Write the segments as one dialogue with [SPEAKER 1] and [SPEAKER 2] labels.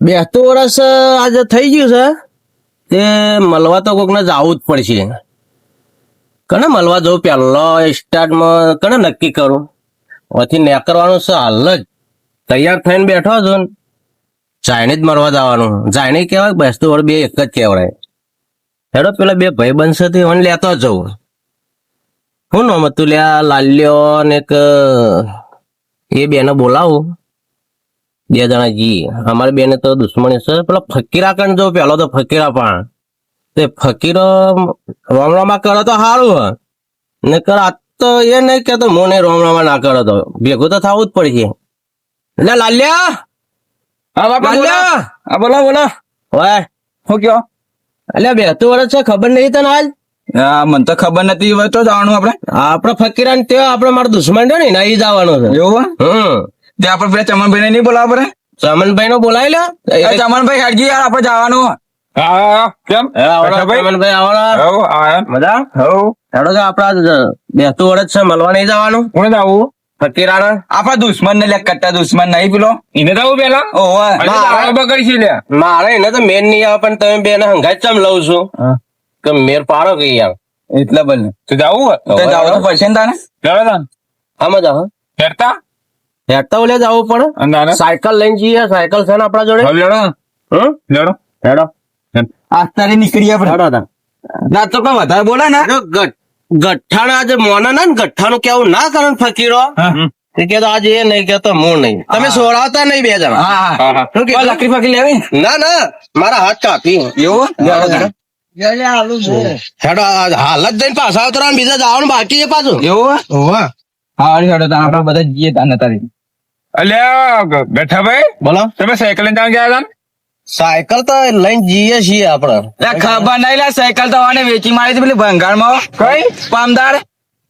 [SPEAKER 1] બેસતું વર્ષ આજે થઈ ગયું છે. તે મળવા તો કોકને જવું જ પડશે. કને મળવા જવું? પહેલો સ્ટાર્ટમાં કને નક્કી કરું? ઓથી નેકરવાનું છે હાલ જ. તૈયાર થઈને બેઠો છું ને? જ મળવા જવાનું. ચાઇનીઝ કહેવાય બેસતું વર્ષ બે એક જ કહેવાય. હેડો પેલા બે ભાઈ બનશે તે હું લેતો જવું હું નામ હતું લ્યા લાલ્યો ને એક એ બેને બોલાવું. બે જણા જી. અમારે બેને તો દુશ્મની છે. પેલો ફકીરા કણ જો પેલો તો ફકીરા પણ. તે ફકીરો રોમડામાં કરો તો સારું ને કર આ તો એ નહીં કેતો હું નહીં રોમરામા ના કરો તો. ભેગું તો થવું જ પડશે. એટલે લાલ્યા!
[SPEAKER 2] હા
[SPEAKER 1] લાલ્યા!
[SPEAKER 2] હા બોલો બોલો.
[SPEAKER 1] હોય
[SPEAKER 2] હું કયો?
[SPEAKER 1] એટલે બેસતું વર્ષ છે ખબર નહીં તને આજ
[SPEAKER 2] હા મને તો ખબર નથી હોય તો જવાનું આપણે.
[SPEAKER 1] આપણે ફકીરા ને તે આપડે મારો દુશ્મન છે ને એ જવાનું છે.
[SPEAKER 2] એવું
[SPEAKER 1] હમ.
[SPEAKER 2] તે આપણે પેલા ચમનભાઈ ને નહીં બોલાવા પડે?
[SPEAKER 1] ચમનભાઈ નો બોલાવી લે
[SPEAKER 2] ચમનભાઈ હાડજી યાર આપણે જવાનું. હા કેમ?
[SPEAKER 1] ચમનભાઈ આવડો. મજા? હેડો આપડા બેસતું વર્ષ છે મળવા નહીં જવાનું.
[SPEAKER 2] કોને જવું?
[SPEAKER 1] ફકીરાને.
[SPEAKER 2] આપણા દુશ્મન ને લે કટ્ટા દુશ્મન નહીં પેલો. એને જવું પેલા? ઓહો બગડી લે.
[SPEAKER 1] મારે એને તો મેન નહીં આવે પણ તમે બેને હંગાત ચમ લઉં છું? કે મેર પાડો કે યાર.
[SPEAKER 2] એટલે બને. તો જવું તો જવું તો પડશે ને હા
[SPEAKER 1] મજા જાવ
[SPEAKER 2] ફેરતા?
[SPEAKER 1] હેડતા ઓલે જવું પડે સાયકલ લઈને જઈએ સાયકલ છે ને આપણા જોડે?
[SPEAKER 2] લેડો લેડો
[SPEAKER 1] હેડો.
[SPEAKER 2] આસ્તારી નીકળી આપણે. ના તો કઈ વધારે બોલે ને.
[SPEAKER 1] ગઠ્ઠાના આજે મોના ના ને ગઠ્ઠાનું કેવું ના કરે ફકીરો? તે આજે એ નહીં કેતો હું નહીં. તમે સોડાવતા નહીં બે જણા?
[SPEAKER 2] લકડી ફકડી લેવી?
[SPEAKER 1] ના ના. મારા હાથ કાપી.
[SPEAKER 2] એવું?
[SPEAKER 1] હેડો હાલ જ જઈને પાછા આવતા બીજા જવાનું બાકી છે પાછું.
[SPEAKER 2] એવું? હા હેડો આપણે બધા જઈએ તાને તારી.
[SPEAKER 3] અલ્યા બેઠાભાઈ
[SPEAKER 1] બોલો.
[SPEAKER 3] તમે સાયકલ લઈને ત્યાં ગયા હતા?
[SPEAKER 1] સાયકલ તો લઈને જઈએ છીએ આપડે
[SPEAKER 2] ખબર નહીં લે સાયકલ તો આને વેચી મારી પેલી પેલી ભંગારમાં કઈ? પામદાર.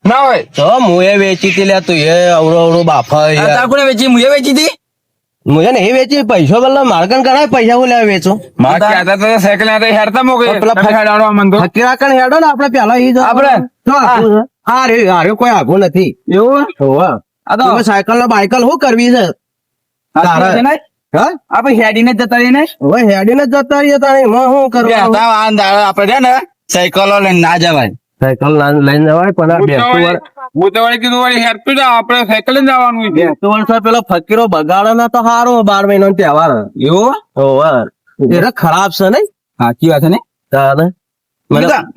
[SPEAKER 3] ના હોય.
[SPEAKER 1] તો હું એ વેચી હતી લે તું એ અવડો અવડો બાફા
[SPEAKER 2] કોને વેચી? મુએ વેચી હતી?
[SPEAKER 1] મુજે નહીં વેચી પૈસો બદલા માર્કન કરાય પૈસા હું લેવા વેચો.
[SPEAKER 3] મારે સાયકલ લઈને ત્યાં મોકે
[SPEAKER 1] પેલા
[SPEAKER 3] હેડાડો તો.
[SPEAKER 1] ફકીરા કણ હેડો ને આપડે પેલા ઈ જ
[SPEAKER 2] આપણે?
[SPEAKER 1] રે રે કોઈ આગો નથી.
[SPEAKER 2] એવું?
[SPEAKER 1] હોવા. તમે સાયકલ ને બાયકલ શું કરવી છે? તારે.
[SPEAKER 2] ને?
[SPEAKER 1] હા?
[SPEAKER 2] આપણે હેડીને જ જતા
[SPEAKER 1] હવે હેડીને જતા રહીએ તાણી એમાં શું કરવાનું?
[SPEAKER 2] આપણે છે ને સાયકલો લઈને ના જવાય.
[SPEAKER 1] સાયકલ લઈને જવાય પણ બેસતું
[SPEAKER 3] ભૂતવાળી- કીધું વળી હેરતું જાઓ આપણે સાયકલ લઈને જવાનું છે.
[SPEAKER 1] બેસતું વર્ષ પેલો ફકીરો બગાડો ના તો સારો બાર મહિનો તહેવાર.
[SPEAKER 2] એવું?
[SPEAKER 1] ઓવર એ ખરાબ છે નહીં?
[SPEAKER 2] સાચી વાત છે ને?
[SPEAKER 1] તારે?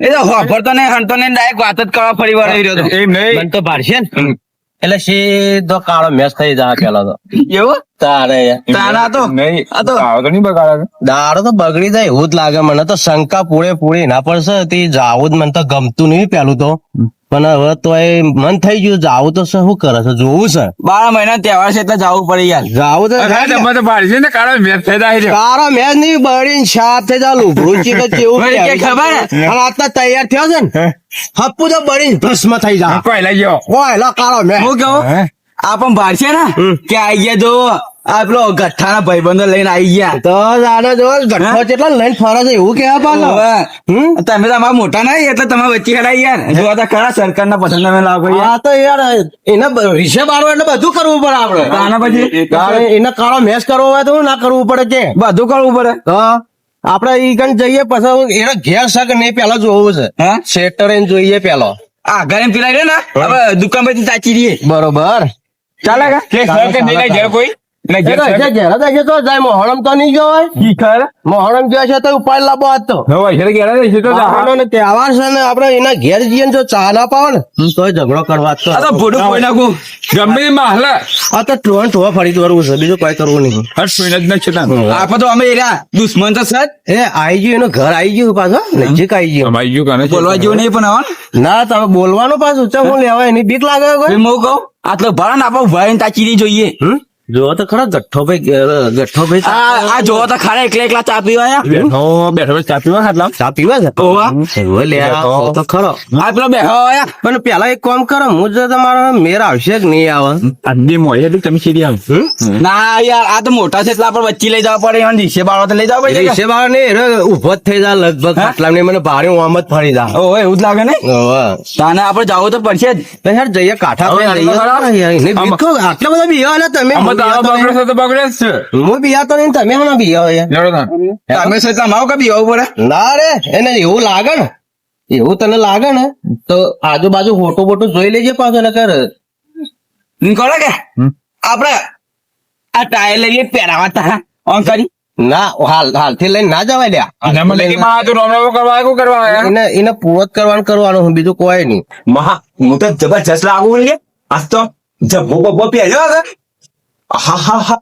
[SPEAKER 2] એ તો હોભરતો ને હણતો ને ડાયરેક્ટ વાત જ કરવા ફરી વાર રહ્યો
[SPEAKER 3] એમ નહીં.
[SPEAKER 1] તો ભારશે ને. એટલે સીધો કાળો મેસ થઈ જાય પેલા તો.
[SPEAKER 2] એવું?
[SPEAKER 1] તારે.
[SPEAKER 2] તારા તો?
[SPEAKER 3] નહીં
[SPEAKER 2] આ તો-
[SPEAKER 3] તો નહીં બગાડે.
[SPEAKER 1] દાડો તો બગડી જાય એવું જ લાગે મને તો શંકા પૂરે પૂરી. ના પડશે તે જાવું જ મને તો ગમતું નહીં પેલું તો. પણ હવે તો એ મન થઈ ગયું જાવું તો શું કરે છે? જોવું છે.
[SPEAKER 2] બાર મહિના તહેવાર છે એટલે જવું પડે યાર.
[SPEAKER 1] જાવું તો
[SPEAKER 3] મેં તમે તો બાળી ને કાળો મેચ થઈ જાય છે.
[SPEAKER 1] કાળો મેચ નહીં બળીને છાપ થઈ જાય લુભડું ચીક કેવું
[SPEAKER 2] ખબર?
[SPEAKER 1] આટલા તૈયાર થયો છે ને. હપ્પુ તો બળીને ભસ્મ થઈ જાય.
[SPEAKER 3] કોઈ લઈ ગયો.
[SPEAKER 1] કોઈ લો કાળો મેં
[SPEAKER 2] હું કહું? આ પણ છે ને? કે આઈ ગયા જો આ પેલો ગઠ્ઠાના ભાઈબંધો લઈને આઈ ગયા.
[SPEAKER 1] તો દાદા જો ગઠ્ઠો કેટલા લઈને ફરે છે એવું કેવા પાછો?
[SPEAKER 2] તમે તો અમારા મોટા નહીં એટલે તમે વચ્ચે હેડાઈ યાર જો તો ખરા સરકારના પસંદ તમે લાવો
[SPEAKER 1] હા તો યાર એને રિશે બારો એટલે બધું કરવું પડે આપડે
[SPEAKER 2] આના પછી?
[SPEAKER 1] એને કાળો મેસ કરવો હોય તો ના કરવું પડે કે?
[SPEAKER 2] બધું કરવું પડે.
[SPEAKER 1] તો આપડે ઈ કણ જઈએ પછી એને ઘેર શક નહીં પેલા જોવું છે. સેટર જોઈએ પેલો.
[SPEAKER 2] આ ઘરે પેલા રહ્યો ને? હવે દુકાન પછી સાચી રહીએ.
[SPEAKER 1] બરોબર.
[SPEAKER 2] ચાલે કા?
[SPEAKER 3] કે સર કે નહીં ઘેર કોઈ નહીં
[SPEAKER 1] નહીં આપડે એના ઘેર જઈએ ને જો ચા ના પાવ ને તો ઝઘડો કરવા જ
[SPEAKER 2] આ તો
[SPEAKER 1] તો
[SPEAKER 2] ભોડું કોઈ નાખું
[SPEAKER 3] ગમે તે
[SPEAKER 1] આ તો ટોન ટોવા ફરી કરવું છે બીજું કઈ કરવું નહીં.
[SPEAKER 2] આપણે તો અમે દુશ્મન તો સર
[SPEAKER 1] એ આઈ ગયું એનું ઘર આઈ ગયું પાછો નજીક આઈ ગયું.
[SPEAKER 3] અમારી ગયું કાને?
[SPEAKER 2] બોલવા જેવું નહીં પણ હવે.
[SPEAKER 1] ના તમે બોલવાનું પાછું. હું લેવાય એની બીક લાગે
[SPEAKER 2] હું કહું આટલો ભાડા ને આપડે ભાઈ તાચી જોઈએ.
[SPEAKER 1] હમ? જો તો ખરા ગઠ્ઠો ભાઈ ગઠ્ઠો ભાઈ
[SPEAKER 2] આ જોવો તો ખરા એકલા એકલા ચા પીવા આયા.
[SPEAKER 3] બેઠો બેઠો ચા પીવા ખાટલા
[SPEAKER 1] ચા પીવા છે?
[SPEAKER 2] ઓવા.
[SPEAKER 1] લે તો- ખરો.
[SPEAKER 2] આ પેલો બેઠો આયા
[SPEAKER 1] પણ પેલા એક કામ કરો હું જો તમારો મેર આવશે કે નહીં આવે.
[SPEAKER 3] આંધી મોય એટલે તમે સીધી આવ.
[SPEAKER 2] ના યાર આ તો મોટા છે એટલે આપણે વચ્ચે લઈ જવા પડે એમાં દિશે બાળો તો લઈ જવા પડે
[SPEAKER 1] દિશે બાળો ને ઊભો જ થઈ જા લગભગ ખાટલા ને મને ભારે ઓમ જ ફરી જા.
[SPEAKER 2] ઓ એવું જ લાગે ને? તાને આપણે જવું તો પડશે જ.
[SPEAKER 1] યાર જઈએ કાઠા
[SPEAKER 3] આટલો
[SPEAKER 1] આટલા બધા બીવા તમે.
[SPEAKER 3] અમે બગડે છે તો બગડે જ છે.
[SPEAKER 1] હું બિયાતો નહીં તમે હમણાં બિયાવો યાર
[SPEAKER 3] લેવડો તાણ.
[SPEAKER 2] તમે છે તમારો કે બીવો પડે?
[SPEAKER 1] ના રે એને એવું લાગે ને. એવું તને લાગે ને તો આજુબાજુ ફોટો બોટો જોઈ લેજે પાછો ને કર
[SPEAKER 2] કરો કે. આપડે આ ટાયર લઈને પહેરાવા તા ઓન કરી.
[SPEAKER 1] ના હાલ હાલથી લઈને ના જવાય લ્યા? એને એને પૂરો જ કરવાનું કરવાનું હું બીજું કોઈ નહીં.
[SPEAKER 4] મહા હું તો જબરજસ્ત લાગુ લે આજ તો જબ્બો બબ્બો પહેર્યો હશે. હા હા હા.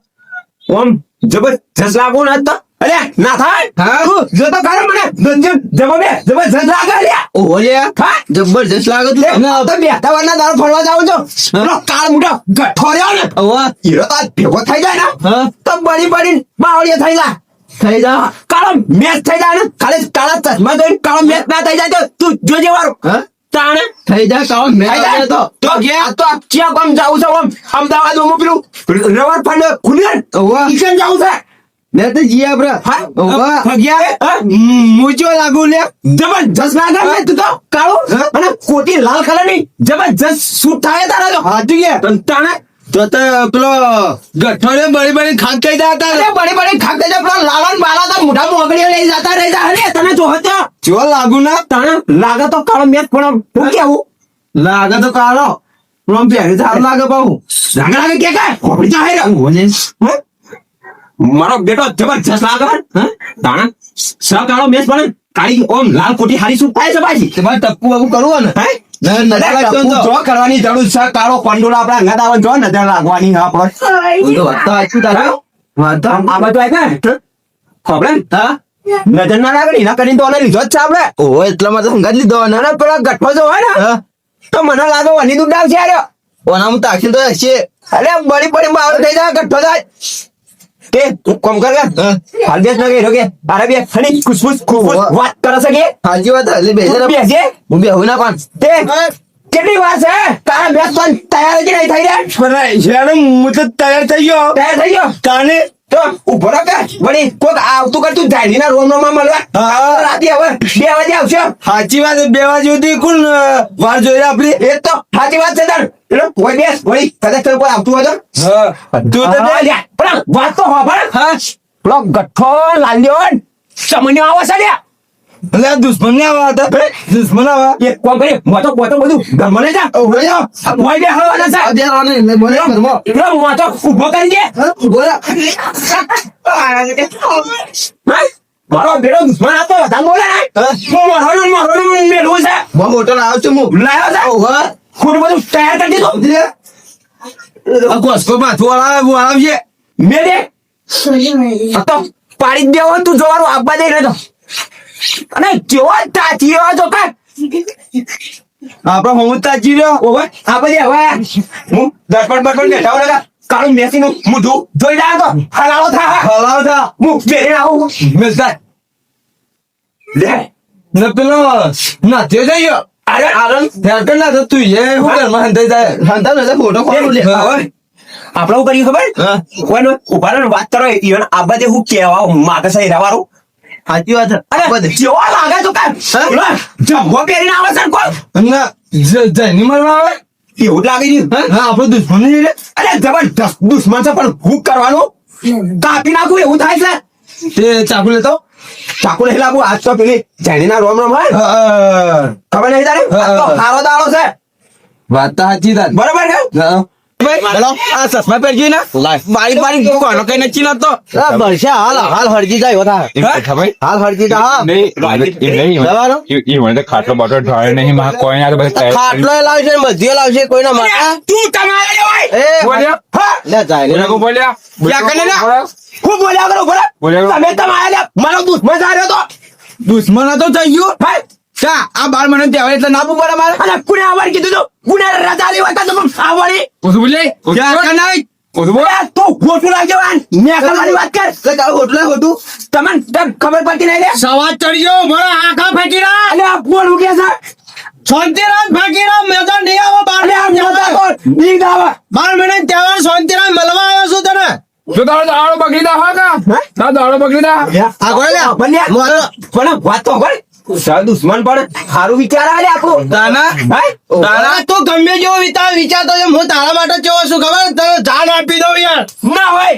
[SPEAKER 4] ઓમ જબરજસ્ત લાગુ ને તો. અરે ના થાય. હા? જો તો ખરો મને. દંજન જબો બે જબરજસ્ત લાગે લે
[SPEAKER 2] ઓહો લે.
[SPEAKER 4] હા?
[SPEAKER 2] જબરજસ્ત લાગે
[SPEAKER 4] લે
[SPEAKER 2] તું
[SPEAKER 4] હું તો બેઠા વારના દાળ ફરવા જાઉં છું. પેલો કાળ મોટો ગઠ્ઠો રહ્યો ને.
[SPEAKER 2] ઓહો.
[SPEAKER 4] હીરો તો ભેગો થઈ જાય ને.
[SPEAKER 2] હા.
[SPEAKER 4] તો બળી બળી બાવળીએ થઈ જાય.
[SPEAKER 2] થઈ જા
[SPEAKER 4] કાળો મેચ થઈ જાય ને. ખાલી કાળા ચશ્મા જોઈને કાળો મેચ ના થઈ જાય તો તું જોજે વાળું.
[SPEAKER 2] હા?
[SPEAKER 4] તાણે?
[SPEAKER 2] થઈ જા કામ મેં
[SPEAKER 4] જાય?
[SPEAKER 2] તો.
[SPEAKER 4] તો ગયા તો ચિયા ગામ જાવું છે આમ અમદાવાદ હું પેલું રવર ફંડ ખુલ્યું
[SPEAKER 2] ઓહો
[SPEAKER 4] ઈશન જાવું છે?
[SPEAKER 2] મેં તો જી આપડે
[SPEAKER 4] હા?
[SPEAKER 2] ઓહો
[SPEAKER 4] ભગ્યા? હા?
[SPEAKER 2] મૂચો લાગુ લે.
[SPEAKER 4] જબરજસ્ત લાગે ને તું તો કાળો? અને કોટી લાલ કલરની જબરજસ્ત સૂટ થાય તારા તો.
[SPEAKER 2] હાચું કે?
[SPEAKER 4] તન તાણે?
[SPEAKER 2] તો તો પેલો ગઠોડે બળી બળી ખાંડ કઈ જતા
[SPEAKER 4] અરે બળી બડી ખાક દેજો પેલા લાલન બાલા તો મોઢા મોગડીઓ લઈ જતા રહી જા અરે તને જો હતો
[SPEAKER 2] જો લાગુ ના?
[SPEAKER 4] તને લાગે તો કાળો મેચ પણ હું કેવું?
[SPEAKER 2] લાગે તો કાળો. રોમ પહેરી સારું લાગે બહુ.
[SPEAKER 4] રંગ લાગે કે કાય ખોપડી તો રંગ હે? મારો બેટો જબરજસ્ત લાગે હે? સ કાળો મેચ પણ કાળી ઓમ લાલ કોટી હારી શું? થાય છે બાજી
[SPEAKER 2] તમારે ટપ્પુ બાબુ કરવું ને?
[SPEAKER 4] હે? કરવાની જરૂર છે. કાળો પંડોળા આપડા અંગાત આવે જો નજર લાગવાની હા? ખબર
[SPEAKER 2] હા?
[SPEAKER 4] નજર ના લાગે એના કરીને તો આને લીધો જ છે આપણે.
[SPEAKER 2] ઓહો એટલામાં તો સંગાત લીધો. ને
[SPEAKER 4] અને પેલા ગઠ્ઠો જો હોય ને તો મને લાગે વની દૂધ આવશે આર્યો.
[SPEAKER 2] ઓનામાં તાકીને તો હશે.
[SPEAKER 4] અરે બળી બળી બાવળ થઈ જાય ગઠ્ઠો થાય કે તું કોમ કર હાલ બેસ ના કે? અરે બે બી ખુશબુશ ખુશબુશ. વાત કરે છે કે?
[SPEAKER 2] હાજી વાત એટલે બેસે ને.
[SPEAKER 4] બેસજે
[SPEAKER 2] હું? બેહું ના પણ
[SPEAKER 4] તે કેટલી વાર છે? તારા બેસ પણ તૈયાર જ નહીં થઈ રહ્યા?
[SPEAKER 2] હું તો તૈયાર થઈ ગયો.
[SPEAKER 4] તૈયાર થઈ ગયો?
[SPEAKER 2] કાને
[SPEAKER 4] તો ઊભો રહો કે વળી કોક આવતું કરતું જાય ના રોમ રોમમાં મળવા રાતે હવે બે વાગે આવશે.
[SPEAKER 2] સાચી વાત બે વાગે સુધી કોણ વાર જોઈ રહ્યા આપડી
[SPEAKER 4] એ તો સાચી વાત છે તાર. એટલે કોઈ બેસ વળી કદાચ કોઈ આવતું હોય તો.
[SPEAKER 2] તું તો
[SPEAKER 4] હા,
[SPEAKER 2] દે.
[SPEAKER 4] લ્યા. પણ વાત તો.
[SPEAKER 2] હા.
[SPEAKER 4] પેલો ગઠ્ઠો લાલ્યો ને, ચમન્યો આવે છે
[SPEAKER 2] આ દુશ્મન ને આવા હતા દુશ્મન આવા.
[SPEAKER 4] એ કોમ કરી? મોટો મોટો બધું ઘરમાં લઈ જા
[SPEAKER 2] ઊભો રહો.
[SPEAKER 4] મોય બે હળવાના છે.
[SPEAKER 2] રાને.
[SPEAKER 4] પેલો મોટો ઊભો કરી દે.
[SPEAKER 2] હા, ઊભો રહો.
[SPEAKER 4] હા? મારો બેડો દુશ્મન હતો. વધારે બોલે ને
[SPEAKER 2] હા.
[SPEAKER 4] મારો મારો મેળવું છે.
[SPEAKER 2] બહુ મોટો લાવ્યો છું હું.
[SPEAKER 4] લાયો છે?
[SPEAKER 2] ઓહો.
[SPEAKER 4] ખોટું બધું તૈયાર કરી દીધું.
[SPEAKER 2] લે. આ કોસ્કો માથું વાળા હું આવશે
[SPEAKER 4] મેળે તો પાડી દેવા તું જોવાનું. આપવા દઈ રહ્યો અને જેવો તાજી રહ્યો છો કા
[SPEAKER 2] આપડે હું તાજી રહ્યો
[SPEAKER 4] ઓવે આ બધી હવે હું દર્પણ બર્પણ બેઠા લગા કાળું મેસી નું મોઢું જોઈ રહ્યા તો હલાવો થા
[SPEAKER 2] હલાવો થા
[SPEAKER 4] હું બેરે આવું.
[SPEAKER 2] મિલતા
[SPEAKER 4] લે
[SPEAKER 2] ને પેલો ના તે જઈયો
[SPEAKER 4] અરે
[SPEAKER 2] આરન. ધ્યાન ના થતું તું એ હું. ઘરમાં હંતાઈ જાય. હંતા ને ફોટો ખોલું લે.
[SPEAKER 4] હવે આપણે શું કર્યું ખબર? કોઈ ઊભા વાત કરો. ઈવન આ બધે હું કેવા માગે સહી એરા વાળું
[SPEAKER 2] સાચી વાત છે.
[SPEAKER 4] અરે. જેવો લાગે તો કાય જબ્બો પહેરીને આવે છે કોઈ?
[SPEAKER 2] ના જ- જયની આવે?
[SPEAKER 4] એવું જ લાગી
[SPEAKER 2] હા? આપણો દુશ્મન નહીં.
[SPEAKER 4] અરે જબરદસ્ત દુશ્મન છે પણ હું કરવાનું? કાપી નાખું એવું થાય છે?
[SPEAKER 2] તે ચાકુ લેતો?
[SPEAKER 4] ચાકુ નહીં લાગુ આજ તો પેલી ના? રોમ રોમ હોય ખબર નહીં તારે?
[SPEAKER 2] હા,
[SPEAKER 4] તો
[SPEAKER 2] હા.
[SPEAKER 4] દાડો છે.
[SPEAKER 2] વાત તો સાચી
[SPEAKER 4] બરોબર છે?
[SPEAKER 2] હેલો, આ ચશ્મા પહેરજી ને બારી બારી કોનો કઈ નથી નતો
[SPEAKER 1] બરસા હાલ હાલ હરજી જાય હોતા
[SPEAKER 3] એમ બેઠા ભાઈ.
[SPEAKER 1] હાલ હરજી જા હા.
[SPEAKER 3] નહીં એ એ- એ મને ખાટલો બાટલો ઢોળે નહીં. માં કોઈ ના તો
[SPEAKER 1] ખાટલો લાવશે ને બધી લાવશે કોઈના માટે?
[SPEAKER 4] તું તમારે
[SPEAKER 1] એ
[SPEAKER 3] બોલ્યા?
[SPEAKER 1] લે જાય.
[SPEAKER 3] બોલ્યા કો બોલ્યા?
[SPEAKER 4] ક્યાં કરીને લ્યા? હું બોલ્યા? કરું
[SPEAKER 3] બોલ્યા?
[SPEAKER 4] તમે તમારે લ્યા, મારો દુશ્મન સાર્યો તો.
[SPEAKER 2] દુશ્મન હતો થઈ ગયો.
[SPEAKER 4] ભાઈ
[SPEAKER 2] શા? આ બાર મને ત્યાં એટલે ના પડે મારે?
[SPEAKER 4] અને કુને આવડ કીધું તું? કુને રજા લેવા તા તું આવડી.
[SPEAKER 3] ઓછું બોલે
[SPEAKER 2] ક્યાં
[SPEAKER 3] બોલ.
[SPEAKER 2] કે નહીં?
[SPEAKER 3] ઓછું બોલ.
[SPEAKER 4] તું ખોટું મેં કરવાની વાત કર.
[SPEAKER 2] એટલે તારું હોટલે હોતું
[SPEAKER 4] તમને તમ ખબર પડતી નહીં લે.
[SPEAKER 1] સવાજ ચડી ગયો મારા આખા ફેંકી રહ્યા
[SPEAKER 4] અલે આ બોલ કે છે.
[SPEAKER 1] શાંતિરાજ ફેંકી રહ્યા મેં તો નહીં આવો બાર
[SPEAKER 4] નીંદ આવે.
[SPEAKER 1] બાર મહિને ત્યાં શાંતિરાજ મળવા આવ્યો છું તને.
[SPEAKER 3] જો તારો દાડો બગડી દા હા કા? દાડો બગડી દા.
[SPEAKER 4] આ કોઈ લે બન્યા. પણ વાત તો હોય સા દુશ્મન પણ સારું વિચાર આલે આપણું
[SPEAKER 2] તાના?
[SPEAKER 1] તારા તો ગમે જેવો વિચાર વિચારતો છે હું તારા માટે કેવો છું ખબર? તને જાન આપી દઉં યાર.
[SPEAKER 4] ના હોય.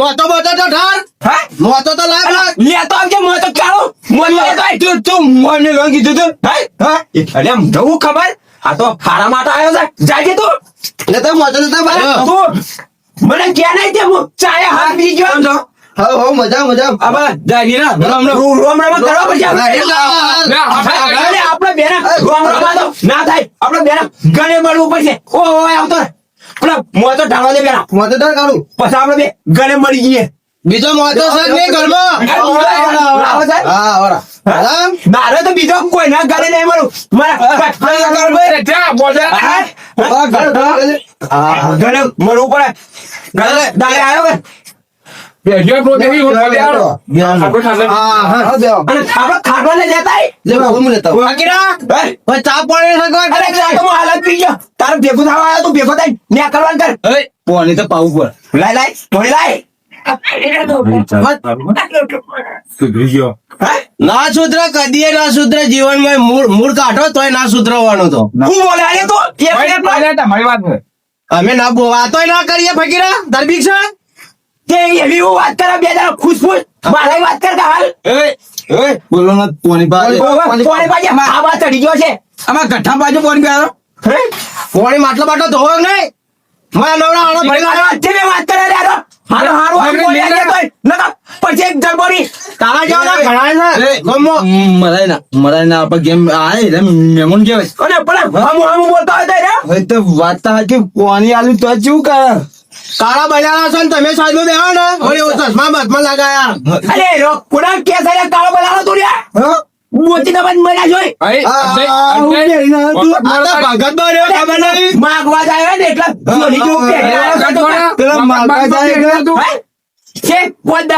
[SPEAKER 1] મોટો મોટો તો ઠાર.
[SPEAKER 4] હે?
[SPEAKER 1] તો લાગ
[SPEAKER 4] લેતો આવજે કાળો
[SPEAKER 2] મને લોન કીધું તું.
[SPEAKER 4] હે? અરે આમ જવું ખબર? આ તો ફાળા માટે આવ્યો છે. જાજે તું.
[SPEAKER 1] ને તો મોટો નતો
[SPEAKER 4] તું. મને ક્યાં નહીં તે હું ચાય હાથ પી ગયો.
[SPEAKER 2] સમજો
[SPEAKER 1] હો હો મજા. મજા
[SPEAKER 2] આબા ના રામ રામ.
[SPEAKER 4] રોમ રોમ
[SPEAKER 1] આ-
[SPEAKER 4] અરે આપણે બેના રોમ રોમ તો ના થાય. આપણે બેના ગણે મળવું પડશે. ઓ ઓ આવતો. પેલા મો તો ઢાળવા દે બેના
[SPEAKER 1] મો તો કાઢું
[SPEAKER 4] પછી આપણે બે ગણે મળી જઈએ.
[SPEAKER 1] બીજો મોટો તો જ નહીં ઘરમાં.
[SPEAKER 4] આવો
[SPEAKER 1] હા ઓરા.
[SPEAKER 4] મારે તો બીજો કોઈ ના ઘરે નહીં મળું. મારા
[SPEAKER 1] ઘર-
[SPEAKER 4] મળવું પડે. ગળે દાડે આવ્યો
[SPEAKER 1] હા.
[SPEAKER 4] અને ને જતા
[SPEAKER 1] લે હું લેતો આવું. બાકી રાખ. ચા પાણી રાખવા
[SPEAKER 4] અરે આ તો હાલત પી ગયો. તારે ભેગું થવા આવ્યો તું ભેગો થાય ન્યા કરવાનું કર.
[SPEAKER 2] એ પોણી તો પાવું પર
[SPEAKER 4] લાય લાય થોડી લાય.
[SPEAKER 1] ના સુધરે કદીએ ના સુધરે જીવનમાં મૂળ મૂળ કાઢો તોય ના સુધરવાનું તો.
[SPEAKER 4] હું બોલે તું.
[SPEAKER 3] તમારી વાત
[SPEAKER 1] અમે ના તોય ના કરીએ ફકીરા. દરબીક્ષા છે?
[SPEAKER 4] તે એવી હું વાત કરે બે જણા ખુશ ખુશ મારે વાત કર હાલ.
[SPEAKER 2] એ બોલો ના પોણી
[SPEAKER 4] આ વાત ચડી ગયો છે.
[SPEAKER 2] આમાં ગઠ્ઠા બાજુ પોણી
[SPEAKER 4] હે?
[SPEAKER 1] પોણી માટલો બાટલો ધોવો નહીં? મારા નવરા આનો ભાઈ
[SPEAKER 4] મારી વાત છે. વાત કરે રે હારો હારો હારો. નકર પછી એક જળબોડી
[SPEAKER 1] તારા જેવા ઘણા છે ગમો.
[SPEAKER 2] મરાય ના મરાય ના ગેમ મેમન
[SPEAKER 4] હમુ હમુ બોલતા હોય તો રે
[SPEAKER 2] હવે તો વાત તો સાચી પોણી આલું તો શું કરે?
[SPEAKER 1] કાળા બજારા છો ને તમે સાઈડમાં બેહો ને. વળી હું ચશ્મા બાથમાં લગાયા.
[SPEAKER 4] અરે રો કુડા કે સારે કાળો બોલાવો તું રે
[SPEAKER 1] હા?
[SPEAKER 4] મોતી દબાઈ મળ્યા જોઈ
[SPEAKER 1] ભગત બન્યો ખબર નહીં.
[SPEAKER 4] માગવા જાય ને એટલે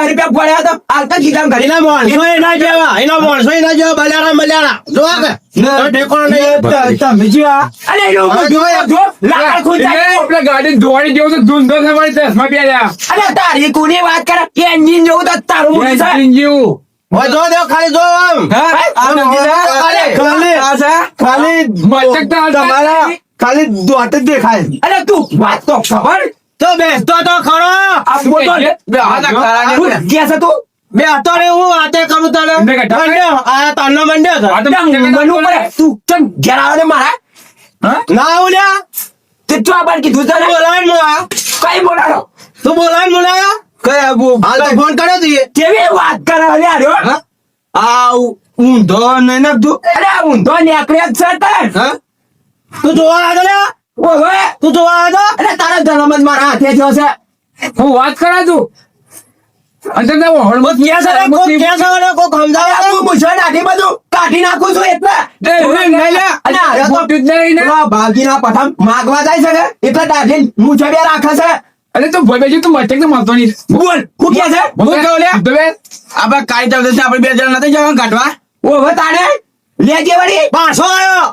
[SPEAKER 4] રૂપિયા પડ્યા તો હાલતા ગીતામ કરી
[SPEAKER 1] ના માણસો એના જેવા એના માણસો એના જેવા બલારા બજારા. જોવા કે
[SPEAKER 2] જે.
[SPEAKER 4] જો તારી કુની વાત કરે? એન્જિન જેવું તો તારું.
[SPEAKER 3] એન્જિન જેવું.
[SPEAKER 1] હોય જો ખાલી જો
[SPEAKER 2] ખાલી ખાલી તમારા ખાલી દોટ જ દેખાય.
[SPEAKER 4] અરે તું વાત તો ખબર?
[SPEAKER 1] તો બેસતો તો ખરો.
[SPEAKER 4] આ
[SPEAKER 3] આ
[SPEAKER 4] કે તું?
[SPEAKER 1] બેસતો અત્યારે હું વાતે કરું તને. મંડ્યો આ તને મંડ્યો
[SPEAKER 4] મનુ પડે? તું કેમ ઘેર આવે મારા.
[SPEAKER 1] ના આવું લ્યા.
[SPEAKER 4] તે તું આ કીધું તને.
[SPEAKER 1] બોલાય ને મુલા
[SPEAKER 4] કઈ બોલાડો?
[SPEAKER 1] તું બોલાય ને મુલા
[SPEAKER 2] કઈ આબુ?
[SPEAKER 1] હાલ તો ફોન કર્યો તું
[SPEAKER 4] કેવી વાત કરે લ્યા આર્યો?
[SPEAKER 2] આ ઊંધો નહીં નાખતું
[SPEAKER 4] અરે ઊંધો નીકળ્યો જ છે તાર.
[SPEAKER 2] હા?
[SPEAKER 1] તું જોવા આગળ
[SPEAKER 4] ઓવે.
[SPEAKER 1] તું જોવા આગળ
[SPEAKER 4] અરે તારા જન્મ મારા હાથે થયો છે.
[SPEAKER 3] હું વાત કરા તું અને તમે હળમત
[SPEAKER 1] કે છે? રે, કોક કે છે? રે, કોક સમજાવે છે?
[SPEAKER 4] હું નાખી બધું કાઢી નાખું છું એટલે.
[SPEAKER 3] એ, નહીં લે.
[SPEAKER 4] અને આ તો
[SPEAKER 3] મોટું જ નહીં ને.
[SPEAKER 4] ભાગી ના પઠાણ માગવા જાય છે ને એટલે દાઢી મૂછો બે રાખે છે.
[SPEAKER 3] અરે તું ભાઈ બેજી તું મચક તો મળતો નહીં.
[SPEAKER 4] બોલ હું કે છે?
[SPEAKER 3] બોલ કહું લે દવે બે
[SPEAKER 2] આપણે કાઈ ચાલતો છે આપણે બે જણા નથી જવાનું કાઢવા.
[SPEAKER 4] ઓવે તાણે. લેજે વળી.
[SPEAKER 1] પાછો આવ્યો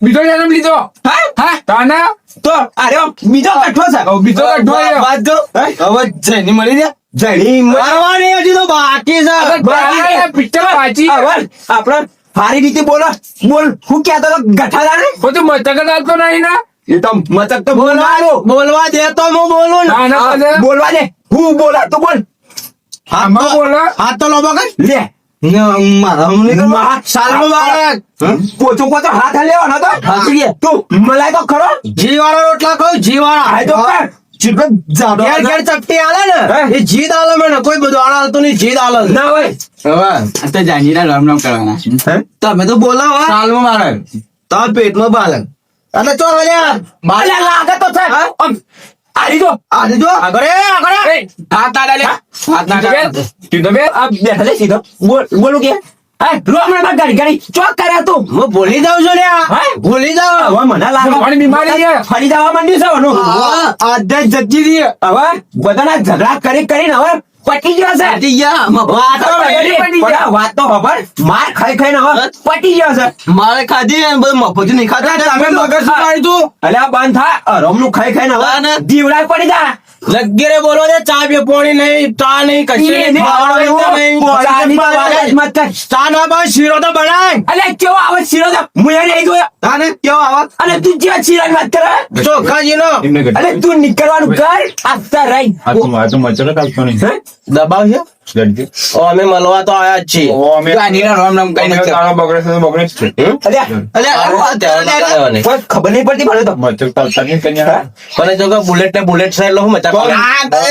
[SPEAKER 3] બીજો જન્મ લીધો.
[SPEAKER 4] હા?
[SPEAKER 3] હા તાના?
[SPEAKER 4] તો અરે બીજો કઠો છે.
[SPEAKER 3] હવે બીજો કઠો.
[SPEAKER 2] વાત જો. હવે જઈને મળી જા
[SPEAKER 4] જડી
[SPEAKER 1] મારવાની હજી તો બાકી છે.
[SPEAKER 3] પિક્ચર વાંચી
[SPEAKER 4] આપણે સારી રીતે બોલો. બોલ. હું કહેતો તો
[SPEAKER 3] હું તો મચક જ નહીં ના.
[SPEAKER 4] એ તો મતક તો બોલવાનું.
[SPEAKER 1] બોલવા દે તો હું બોલું ને.
[SPEAKER 4] હા, બોલવા દે. હું બોલા તો બોલ.
[SPEAKER 3] આમાં બોલો.
[SPEAKER 1] હાથ તો
[SPEAKER 4] લે.
[SPEAKER 1] સાલ મુબારક
[SPEAKER 4] પોચો પોચો હાથ લેવાનો તો? તું મલાય તો ખરો.
[SPEAKER 1] જીવાળા રોટલા ખાવ જી વાળા
[SPEAKER 4] હાય તો કર
[SPEAKER 2] ચીપે જાડો
[SPEAKER 1] ઘેર ઘેર ચપટી આલે ને. એ જીદ આલે મને. કોઈ બધું આળ હાલતું નહીં જીદ આલે.
[SPEAKER 4] ના હોય.
[SPEAKER 2] હવે તો જાનજીના રામ કરવાના
[SPEAKER 1] તમે તો બોલાવો?
[SPEAKER 2] સાલમાં મારે.
[SPEAKER 1] તારા પેટમાં બાલક એટલે ચો હલ્યા
[SPEAKER 4] મારે લાગે તો છે. આરી જો.
[SPEAKER 1] આજે જો. આગળ આગળ એ.
[SPEAKER 3] એ, હાથ ના ડાલે. હાથ ના ડાલે. તું બે
[SPEAKER 4] આ બેઠા છે સીધો. બોલ બોલું કે? હા રોમણા ગાડી ગાડી ચોક કર્યા તું.
[SPEAKER 1] હું ભૂલી જાઉં છું લ્યા. ભૂલી જાઉં.
[SPEAKER 4] હવે મને લાગે
[SPEAKER 3] ભગવાનની બીમારી છે.
[SPEAKER 4] ફરી જવા માંડ્યું છે એનું.
[SPEAKER 2] આધા જતી રહી
[SPEAKER 4] હવે બધાના ઝઘડા કરી કરીને હવે પટી ગયો છે. વાત તો
[SPEAKER 3] પટી
[SPEAKER 4] પટી
[SPEAKER 3] ગયા.
[SPEAKER 4] વાત તો ખબર. માર ખાઈ ખાઈને હવે પટી ગયો છે.
[SPEAKER 2] મારે ખાધી ને બધું મફત નહીં ખાતા
[SPEAKER 4] તમે મગજ
[SPEAKER 2] પાડી તું.
[SPEAKER 4] અલ્યા આ બંધ થા. અરમનું ખાઈ ખાઈને
[SPEAKER 2] ને?
[SPEAKER 4] હવે દીવડા પડી જા.
[SPEAKER 1] લગીરે બોલો છે ચા બે પોણી નહીં ચા નહીં કશું નહીં ખાવાનું નહીં
[SPEAKER 4] ચાની તો વાત મત કર.
[SPEAKER 1] ચા ના બસ શીરો તો બનાય.
[SPEAKER 4] અલે કેવો આવે શીરો તો? મુએ નહીં જોયો
[SPEAKER 1] તાને કેવો આવે
[SPEAKER 4] અને તું જેવા શીરાની વાત કરે.
[SPEAKER 1] ચોખાજી નો
[SPEAKER 4] અલે તું નીકળવાનું કર. આસ્તા રહી.
[SPEAKER 3] આ તો આ તો મચરો કાપતો નહીં.
[SPEAKER 1] દબાવ છે અમે મળવા તો આયા જ છીએ.
[SPEAKER 3] અમે
[SPEAKER 4] ગાંધીના રામ નામ કઈ નથી.
[SPEAKER 3] તારો બગડે છે બગડે છે.
[SPEAKER 1] હમ?
[SPEAKER 4] અલ્યા અલ્યા
[SPEAKER 1] આવું આ ધ્યાન ના કરાવવાની.
[SPEAKER 4] કોઈ ખબર નહીં પડતી મને તો.
[SPEAKER 3] મચરો કાપતા કન્યા
[SPEAKER 1] પણ જો કે બુલેટ ને બુલેટ સાઈડ લો મજા કરે.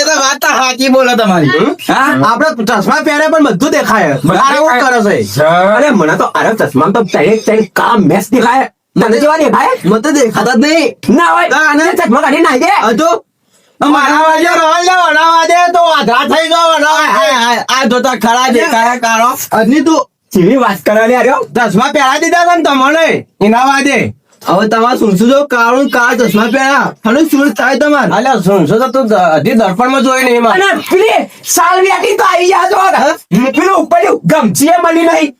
[SPEAKER 4] તો વાત સાચી બોલો તમારી. હા?
[SPEAKER 1] આપણે ચશ્મા પહેરે પણ બધું દેખાય.
[SPEAKER 4] બધું
[SPEAKER 1] એવું કરે છે
[SPEAKER 4] અરે મને તો અરે ચશ્મા તો કાળા મેસ દેખાય. તને જેવા દેખાય?
[SPEAKER 1] મને તો દેખાતા જ નહીં.
[SPEAKER 4] ના હોય. ચશ્મા કાઢી નાખે
[SPEAKER 1] હજુ મારા વાજે રોલ ને વડાવા દે તો આધા થઈ ગયો. વડાવા આ જોતા ખરા દેખાય કારો અજની તું
[SPEAKER 4] જેવી વાત કરવા લે
[SPEAKER 1] ચશ્મા પહેરા દીધા છે તમને? એના વાદે. હવે તમારે સુનસુ જો કાળું કાળ ચશ્મા પહેરા. અને શું થાય તમારે. અલ્યા સુનસુ તો તું હજી દર્પણમાં જોઈ નહીં
[SPEAKER 4] અને પેલી સાલવિયાથી તો આવી જા તો પેલું ઉપર ગમચીએ મળી નહીં.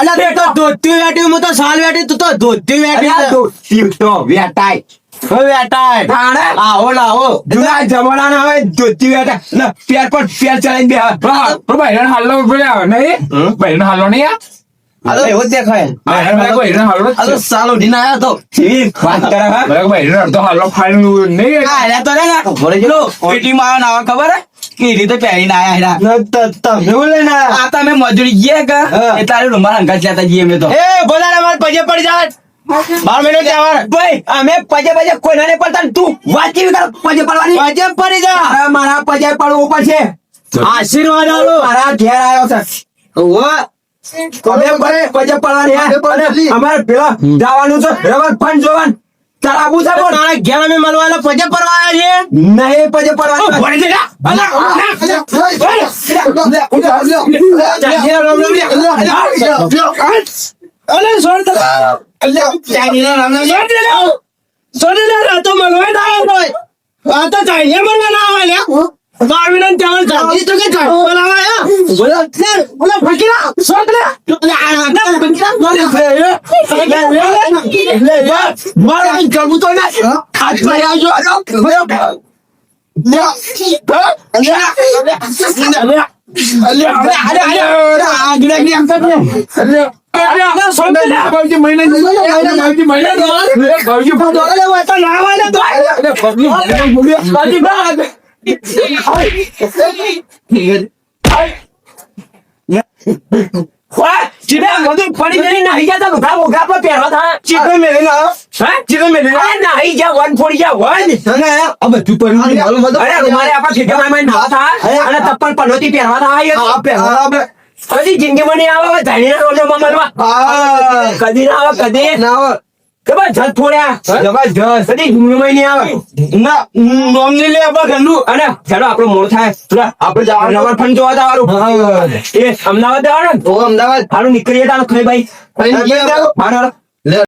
[SPEAKER 1] અલ્યા તું તો ધોતી વેટી હું તો સાલ વેટી તું તો ધોતી વેટી
[SPEAKER 4] તો વેટાય.
[SPEAKER 1] લાવો
[SPEAKER 4] જૂના હવે ને પેર પર પેર બે
[SPEAKER 5] બહેરણ હાલો પડ્યા નહીં? બહેરણ હાલો નહીં આ?
[SPEAKER 1] એવો જ દેખાય.
[SPEAKER 5] હાલો જ.
[SPEAKER 1] સાલ તો.
[SPEAKER 4] વાત કરે
[SPEAKER 5] બહેરણ હાલો નહીં?
[SPEAKER 4] તો રે ના. પેટી માં નાવા ખબર હે? કે એ રીતે પહેરીને આયા હેરા
[SPEAKER 1] તમે લઈને આયા?
[SPEAKER 4] આ તમે મજૂરી ગયા કે? એ તારે રૂમાલ હંગાત લેતા જઈએ મેં તો.
[SPEAKER 1] એ બોલા મારે પજે પડી જાય. બાર મિનિટ તહેવાર
[SPEAKER 4] ભાઈ અમે પજે પજે કોઈ ના પડતા તું વાત કેવી કર પજે પડવાની?
[SPEAKER 1] પજે પડી જા.
[SPEAKER 4] મારા પજે પડવું છે
[SPEAKER 1] આશીર્વાદ આલો.
[SPEAKER 4] મારા ઘેર આવ્યો છે.
[SPEAKER 1] વાહ
[SPEAKER 4] તમે પડે પજે પડવાની અમારે પેલા જવાનું છે. રવર ફંડ જોવાનું. તાર છે પણ
[SPEAKER 1] તારા ઘેર અમે મળવાના પજે પડવા છે
[SPEAKER 4] નહીં પજે પડવાની
[SPEAKER 1] ભણી દે જા. અલા, અલા, અલે છોડ દે અલે નામ ના. છોડ દે. છોડ દે લે, તો મળવા ના હોય. આ તો ચાઈના મળવા ના આવે લે. બારમીના ને ચાવલ ચાવલ તો કે ચાવલ બનાવવા આયા. બોલા, લે, બોલા, ફકીરા, છોડ દે. લે, આ, ના, ફકીરા, મારે ફેર, લે, લે, મારે કરવું તો ના. આવજો. લે, લે, લે. અલે, અલે, અલે, અલે, અલે, આગળ આગળ આમ કર ને. અલે, અલે, અલે, છોડ દે લે.
[SPEAKER 5] ભાવજી મહિના ભાવજી મહિના ભાવજી
[SPEAKER 1] અલે, વાતા ના આવે ને તો.
[SPEAKER 5] ભાવજી મહિના બોલ્યા
[SPEAKER 1] બાજી બાગ.
[SPEAKER 4] વાહ જીબે બધું પડી ગઈ નાહી જા તો ઘા મોઘા પર પહેરવા થા
[SPEAKER 1] ચીકન મેલી લાવો.
[SPEAKER 4] હે
[SPEAKER 1] ચીકન મેલી
[SPEAKER 4] નાહી જા વન ફોડી જા વન
[SPEAKER 1] અને આ બધું પહેર્યું છે, માલુમ હતું?
[SPEAKER 4] અરે રૂમાલે આપણા ખેતરમાં માં નાવા થા અને તપ્પલ પનોતી પહેરવા થા
[SPEAKER 1] આ પહેરવા આપણે.
[SPEAKER 4] કદી જિંદગીમાં નહીં આવે ધાણીના રોજોમાં મરવા
[SPEAKER 1] આ,
[SPEAKER 4] કદી ના આવે કદી.
[SPEAKER 1] ના
[SPEAKER 4] જબરજસ્ત કદી નહીં આવે.
[SPEAKER 1] ના, નોમ નહીં લે આપણા ઘરનું.
[SPEAKER 4] અને ચાલો આપણો મોડ થાય. ચલો આપણે જવાનું. નંબર ફંડ જોવા જવાનું.
[SPEAKER 1] હા.
[SPEAKER 4] એ અમદાવાદ જવાનું
[SPEAKER 1] તો અમદાવાદ.
[SPEAKER 4] હારું નીકળીએ તારું ખાઈ ભાઈ.